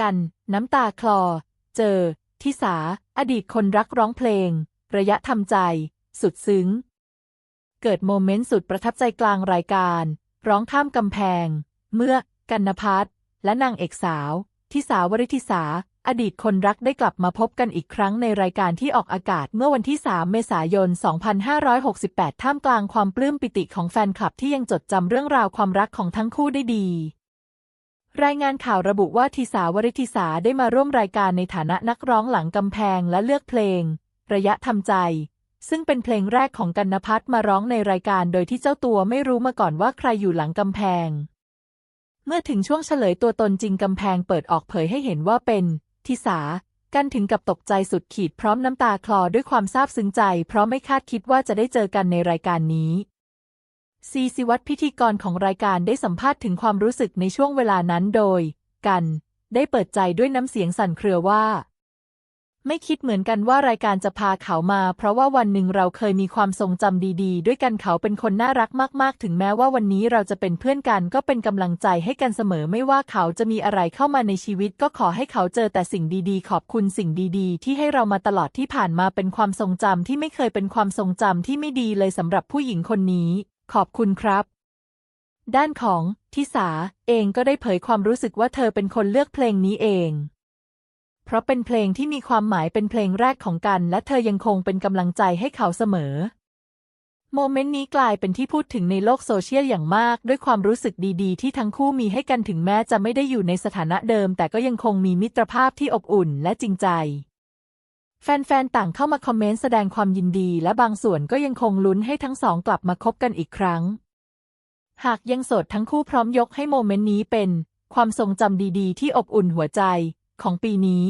กัน น้ำตาคลอ เจอ ทิสา อดีตคนรักร้องเพลง ระยะทำใจ สุดซึ้ง เกิดโมเมนต์สุดประทับใจกลางรายการ ร้องข้ามกำแพง เมื่อ กันนพัฒน์และนางเอกสาว ทิสาวริทิสา อดีตคนรักได้กลับมาพบกันอีกครั้งในรายการที่ออกอากาศเมื่อวันที่ 3 เมษายน 2568 ท่ามกลางความปลื้มปิติของแฟนคลับที่ยังจดจำเรื่องราวความรักของทั้งคู่ได้ดี รายงานข่าวระบุว่าทิสาวริทิสาได้มาร่วมรายการในฐานะนักร้องหลังกำแพงและเลือกเพลง ระยะทำใจ ซึ่งเป็นเพลงแรกของกันนพัฒน์มาร้องในรายการโดยที่เจ้าตัวไม่รู้มาก่อนว่าใครอยู่หลังกำแพง เมื่อถึงช่วงเฉลยตัวตนจริงกำแพงเปิดออกเผยให้เห็นว่าเป็นทิสากันถึงกับตกใจสุดขีดพร้อมน้ำตาคลอด้วยความซาบซึ้งใจ เพราะไม่คาดคิดว่าจะได้เจอกันในรายการนี้ ซีสิวัตพิธีกรของรายการได้สัมภาษณ์ถึงความรู้สึกในช่วงเวลานั้นโดย กัน ได้เปิดใจด้วยน้ำเสียงสั่นเครือว่า ไม่คิดเหมือนกันว่ารายการจะพาเขามา เพราะว่าวันหนึ่งเราเคยมีความทรงจำดีๆ ด้วยกันเขาเป็นคนน่ารักมากๆ ถึงแม้ว่าวันนี้เราจะเป็นเพื่อนกันก็เป็นกำลังใจให้กันเสมอไม่ว่าเขาจะมีอะไรเข้ามาในชีวิต ก็ขอให้เขาเจอแต่สิ่งดีๆ ขอบคุณสิ่งดีๆ ที่ให้เรามาตลอดที่ผ่านมาเป็นความทรงจำที่ไม่เคยเป็นความทรงจำที่ไม่ดีเลยสำหรับผู้หญิงคนนี้ ขอบคุณครับ ด้านของทิสาเองก็ได้เผยความรู้สึกว่าเธอเป็นคนเลือกเพลงนี้เอง เพราะเป็นเพลงที่มีความหมายเป็นเพลงแรกของกัน และเธอยังคงเป็นกำลังใจให้เขาเสมอ โมเมนต์นี้กลายเป็นที่พูดถึงในโลกโซเชียลอย่างมาก ด้วยความรู้สึกดีๆ ที่ทั้งคู่มีให้กันถึงแม้จะไม่ได้อยู่ในสถานะเดิม แต่ก็ยังคงมีมิตรภาพที่อบอุ่นและจริงใจ แฟนๆ ต่างเข้ามาคอมเมนต์แสดงความยินดี และบางส่วนก็ยังคงลุ้นให้ทั้งสองกลับมาคบกันอีกครั้ง หากยังโสดทั้งคู่พร้อมยกให้โมเมนต์นี้เป็น ความทรงจำดีๆ ที่อบอุ่นหัวใจของปีนี้